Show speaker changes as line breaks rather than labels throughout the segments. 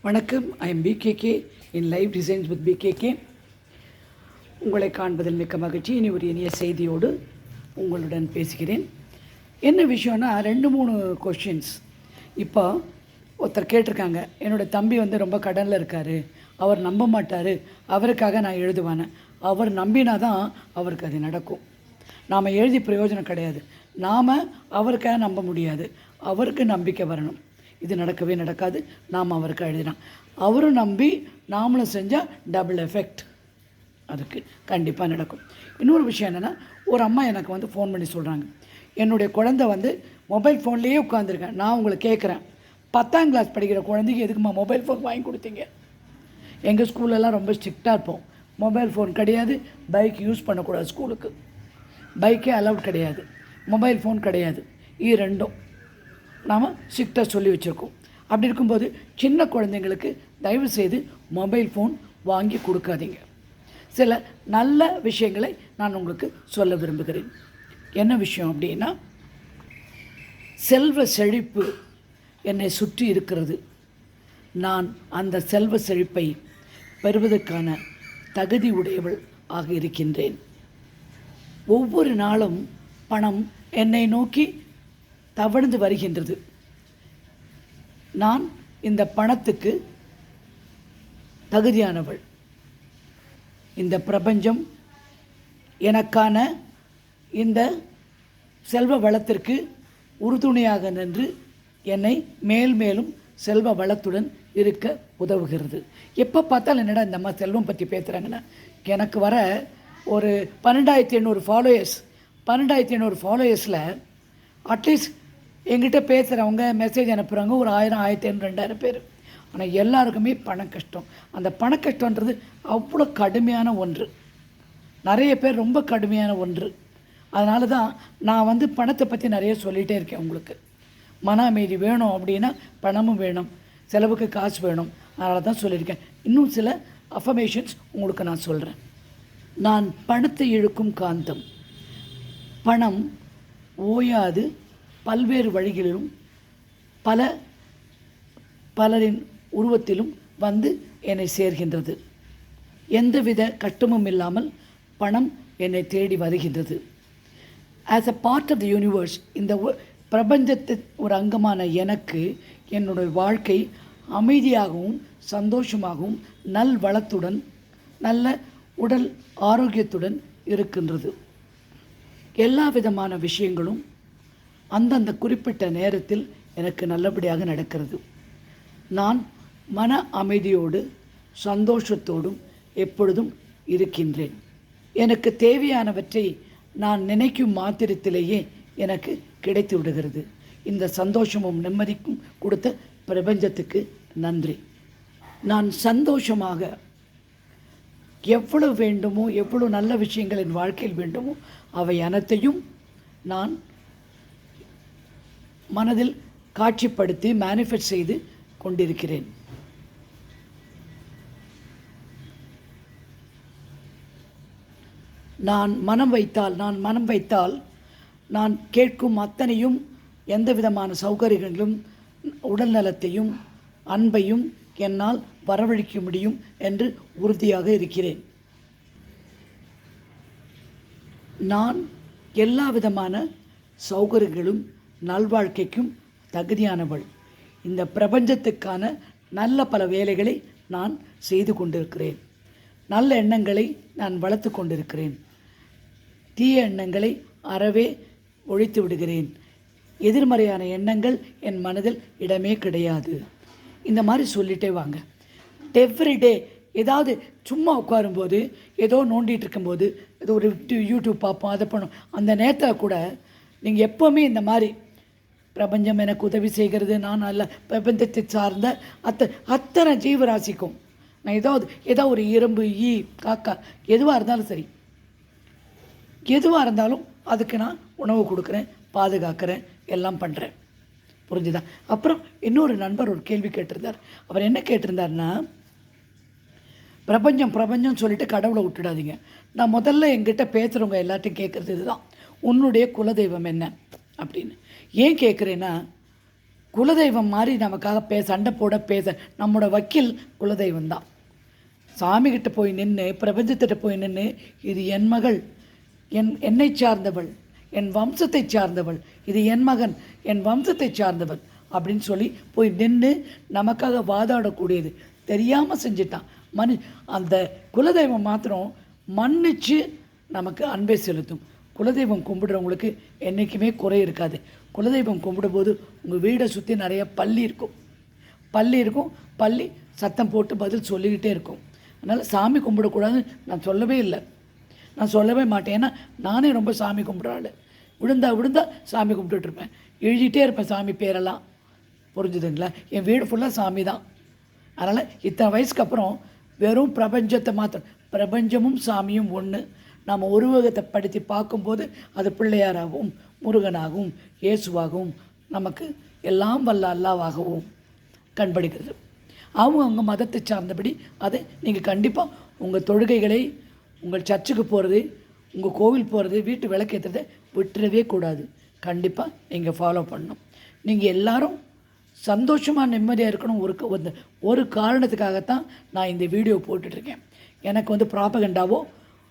வணக்கம். I am PKK in live designs with PKK உங்களை காண்பதில் மிக்க மகிழ்ச்சி. இனி ஒரு இனிய செய்தியோடு உங்களுடன் பேசுகிறேன். என்ன விஷயம்னா ரெண்டு மூணு கொஷின்ஸ் இப்போ ஒருத்தர் கேட்டிருக்காங்க என்னோடய தம்பி வந்து ரொம்ப கடனில் இருக்கார். அவர் நம்ப மாட்டார். அவருக்காக நான் எழுதுவானேன் அவர் நம்பினா தான் அவருக்கு அது நடக்கும். நாம் எழுதி பிரயோஜனம் கிடையாது. நாம் அவருக்காக நம்ப முடியாது. அவருக்கு நம்பிக்கை வரணும். இது நடக்கவே நடக்காது. நாம் அவருக்கு எழுதினோம். அவரும் நம்பி நாமளும் செஞ்சால் டபுள் எஃபெக்ட் அதுக்கு கண்டிப்பாக நடக்கும். இன்னொரு விஷயம் என்னென்னா ஒரு அம்மா எனக்கு வந்து ஃபோன் பண்ணி சொல்கிறாங்க என்னுடைய குழந்தை வந்து மொபைல் ஃபோன்லேயே உட்காந்துருக்கேன் நான் உங்களை கேட்குறேன் பத்தாம் கிளாஸ் படிக்கிற குழந்தைக்கு எதுக்குமா மொபைல் ஃபோன் வாங்கி கொடுத்தீங்க? எங்கள் ஸ்கூல்லலாம் ரொம்ப ஸ்ட்ரிக்டாக இருப்போம். மொபைல் ஃபோன் கிடையாது. பைக் யூஸ் பண்ணக்கூடாது ஸ்கூலுக்கு பைக்கே அலவுட் கிடையாது. மொபைல் ஃபோன் கிடையாது. இது ரெண்டும். நாம் ஸ்ட்ரிக்டாக சொல்லி வச்சுருக்கோம். அப்படி இருக்கும்போது சின்ன குழந்தைங்களுக்கு தயவு செய்து மொபைல் ஃபோன் வாங்கி கொடுக்காதீங்க. சில நல்ல விஷயங்களை நான் உங்களுக்கு சொல்ல விரும்புகிறேன். என்ன விஷயம் அப்படின்னா செல்வ செழிப்பு என்னை சுற்றி இருக்கிறது. நான் அந்த செல்வ செழிப்பை பெறுவதற்கான தகுதி உடையவள் ஆக இருக்கின்றேன். ஒவ்வொரு நாளும் பணம் என்னை நோக்கி தவழ்ந்து வருகின்றது. நான் இந்த பணத்துக்கு தகுதியானவள். இந்த பிரபஞ்சம் எனக்கான இந்த செல்வ வளத்திற்கு உறுதுணையாக நின்று என்னை மேல் மேலும் செல்வ வளத்துடன் இருக்க உதவுகிறது. எப்போ பார்த்தாலும் என்னடா இந்த அம்மா செல்வம் பற்றி பேசுகிறாங்கன்னா எனக்கு வர ஒரு பன்னெண்டாயிரத்தி எண்ணூறு ஃபாலோயர்ஸ் பன்னெண்டாயிரத்தி எண்ணூறு ஃபாலோயர்ஸில் அட்லீஸ்ட் எங்கிட்ட பேசுகிறவங்க மெசேஜ் அனுப்புகிறவங்க ஒரு ஆயிரம் ஆயிரத்தி ஐநூறு ரெண்டாயிரம் பேர். ஆனால் எல்லாருக்குமே பண கஷ்டம். அந்த பண கஷ்டன்றது அவ்வளோ கடுமையான ஒன்று. நிறைய பேர் ரொம்ப கடுமையான ஒன்று. அதனால தான் நான் வந்து பணத்தை பற்றி நிறைய சொல்லிகிட்டே இருக்கேன் உங்களுக்கு. மன அமைதி வேணும் அப்படின்னா பணமும் வேணும். செலவுக்கு காசு வேணும். அதனால தான் சொல்லியிருக்கேன். இன்னும் சில அஃபர்மேஷன்ஸ் உங்களுக்கு நான் சொல்கிறேன் நான் பணத்தை இழுக்கும் காந்தம். பணம் ஓயாது பல்வேறு வழிகளிலும் பல பலரின் உருவத்திலும் வந்து என்னை சேர்கின்றது. எந்தவித கட்டமும் இல்லாமல் பணம் என்னை தேடி வருகின்றது. As a part of the universe இந்த பிரபஞ்சத்தின் ஒரு அங்கமான எனக்கு என்னுடைய வாழ்க்கை அமைதியாகவும் சந்தோஷமாகவும் நல் வளத்துடன் நல்ல உடல் ஆரோக்கியத்துடன் இருக்கின்றது. எல்லா விதமான விஷயங்களும் அந்தந்த குறிப்பிட்ட நேரத்தில் எனக்கு நல்லபடியாக நடக்கிறது. நான் மன அமைதியோடு சந்தோஷத்தோடும் எப்பொழுதும் இருக்கின்றேன். எனக்கு தேவையானவற்றை நான் நினைக்கும் மாத்திரத்திலேயே எனக்கு கிடைத்து விடுகிறது. இந்த சந்தோஷமும் நிம்மதிக்கும் கொடுத்த பிரபஞ்சத்துக்கு நன்றி. நான் சந்தோஷமாக எவ்வளவு வேண்டுமோ எவ்வளவு நல்ல விஷயங்கள் என் வாழ்க்கையில் வேண்டுமோ அவை அனைத்தையும் நான் மனதில் காட்சிப்படுத்தி மேனிஃபெஸ்ட் செய்து கொண்டிருக்கிறேன். நான் மனம் வைத்தால் நான் மனம் வைத்தால் நான் கேட்கும் அத்தனையும் எந்த விதமான சௌகரியங்களும் உடல் நலத்தையும் அன்பையும் என்னால் வரவழைக்க முடியும் என்று உறுதியாக இருக்கிறேன். நான் எல்லா விதமான சௌகரியங்களும் நல்வாழ்க்கைக்கும் தகுதியானவள் இந்த பிரபஞ்சத்துக்கான நல்ல பல வேலைகளை நான் செய்து கொண்டிருக்கிறேன் நல்ல எண்ணங்களை நான் வளர்த்து கொண்டிருக்கிறேன் தீய எண்ணங்களை அறவே ஒழித்து விடுகிறேன் எதிர்மறையான எண்ணங்கள் என் மனதில் இடமே கிடையாது இந்த மாதிரி சொல்லிட்டே வாங்க எவ்ரிடே ஏதாவது சும்மா உட்காரும்போது ஏதோ நோண்டிகிட்டு இருக்கும்போது ஏதோ ஒரு யூடியூப் பார்ப்போம் அதை பண்ணும் அந்த நேரத்தில் கூட நீங்கள் எப்போவுமே இந்த மாதிரி பிரபஞ்சம் எனக்கு உதவி செய்கிறது நான் அல்ல. பிரபஞ்சத்தை சார்ந்த அத்த அத்தனை ஜீவராசிக்கும். நான் ஏதாவது ஏதோ ஒரு இரும்பு ஈ காக்கா எதுவாக இருந்தாலும் சரி. எதுவாக இருந்தாலும் அதுக்கு நான் உணவு கொடுக்குறேன் பாதுகாக்கிறேன் எல்லாம் பண்ணுறேன் புரிஞ்சுதா? அப்புறம் இன்னொரு நண்பர் ஒரு கேள்வி கேட்டிருந்தார். அவர் என்ன கேட்டிருந்தாருன்னா பிரபஞ்சம் பிரபஞ்சம் சொல்லிட்டு கடவுளை விட்டுடாதீங்க. நான் முதல்ல எங்கிட்ட பேசுகிறவங்க எல்லாத்தையும் கேட்குறது இதுதான். உன்னுடைய குலதெய்வம் என்ன? அப்படின்னு. ஏன் கேட்குறேன்னா குலதெய்வம் மாதிரி நமக்காக பேச சண்டை போட பேச நம்மளோட வக்கீல் குலதெய்வம் தான். சாமிகிட்ட போய் நின்று பிரபஞ்சத்திட்ட போய் நின்று இது என் மகள் என் என்னை சார்ந்தவள் என் வம்சத்தை சார்ந்தவள் இது என் மகன் என் வம்சத்தை சார்ந்தவள் அப்படின்னு சொல்லி போய் நின்று நமக்காக வாதாடக்கூடியது. தெரியாமல் செஞ்சிட்டான். மனு அந்த குலதெய்வம் மாத்திரம் மன்னிச்சு நமக்கு அன்பை செலுத்தும். குலதெய்வம் கும்பிடுறவங்களுக்கு என்றைக்குமே குறை இருக்காது. குலதெய்வம் கும்பிடும்போது உங்கள் வீடை சுற்றி நிறைய பள்ளி இருக்கும். பள்ளி இருக்கும். பள்ளி சத்தம் போட்டு பதில் சொல்லிக்கிட்டே இருக்கும். அதனால் சாமி கும்பிடக்கூடாதுன்னு நான் சொல்லவே இல்லை. நான் சொல்லவே மாட்டேன். ஏன்னா நானே ரொம்ப சாமி கும்பிட்ற ஆள். விழுந்தா விழுந்தா சாமி கும்பிட்டுட்ருப்பேன் எழுதிட்டே இருப்பேன் சாமி பேரெல்லாம். புரிஞ்சுதுங்களா? என் வீடு ஃபுல்லாக சாமி தான். அதனால் இத்தனை வயசுக்கு அப்புறம் வெறும் பிரபஞ்சத்தை மாத்திரம். பிரபஞ்சமும் சாமியும் ஒன்று நாம் உருவகத்தை படுத்தி பார்க்கும்போது அது பிள்ளையாராகவும் முருகனாகவும் இயேசுவாகவும் நமக்கு எல்லாம் வல்ல அல்லாவாகவும் கண்படுகிறது. அவங்க அவங்க மதத்தை சார்ந்தபடி அதை நீங்கள் கண்டிப்பாக உங்கள் தொழுகைகளை உங்கள் சர்ச்சுக்கு போகிறது உங்கள் கோவில் போகிறது வீட்டு விளக்கேற்றுறதை விட்டுறவே கூடாது. கண்டிப்பாக நீங்கள் ஃபாலோ பண்ணணும். நீங்கள் எல்லாரும் சந்தோஷமாக நிம்மதியாக இருக்கணும். ஒரு வந்து ஒரு காரணத்துக்காகத்தான் நான் இந்த வீடியோ போட்டுட்ருக்கேன் எனக்கு வந்து ப்ராபகண்டாவோ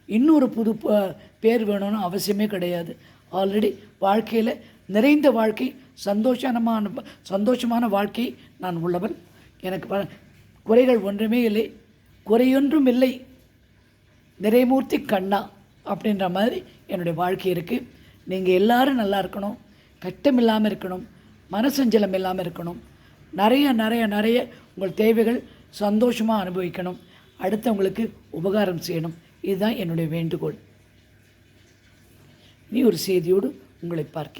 இன்னொரு புது ப- பேர் வேணும்னு அவசியமே கிடையாது. ஆல்ரெடி வாழ்க்கையில் நிறைந்த வாழ்க்கை சந்தோஷமான சந்தோஷமான வாழ்க்கை நான் உள்ளவன். எனக்கு குறைகள் ஒன்றுமே இல்லை. குறையொன்றும் இல்லை. நிறைமூர்த்தி கண்ணா அப்படின்ற மாதிரி என்னுடைய வாழ்க்கை இருக்குது நீங்கள் எல்லோரும் நல்லா இருக்கணும். கஷ்டம் இல்லாமல் இருக்கணும். மனசஞ்சலம் இல்லாமல் இருக்கணும். நிறைய நிறைய நிறைய உங்கள் தேவைகள் சந்தோஷமாக அனுபவிக்கணும். அடுத்தவங்களுக்கு உபகாரம் செய்யணும். இதுதான் என்னுடைய வேண்டுகோள். நீ ஒரு செய்தியோடு உங்களை பார்க்கிறேன்.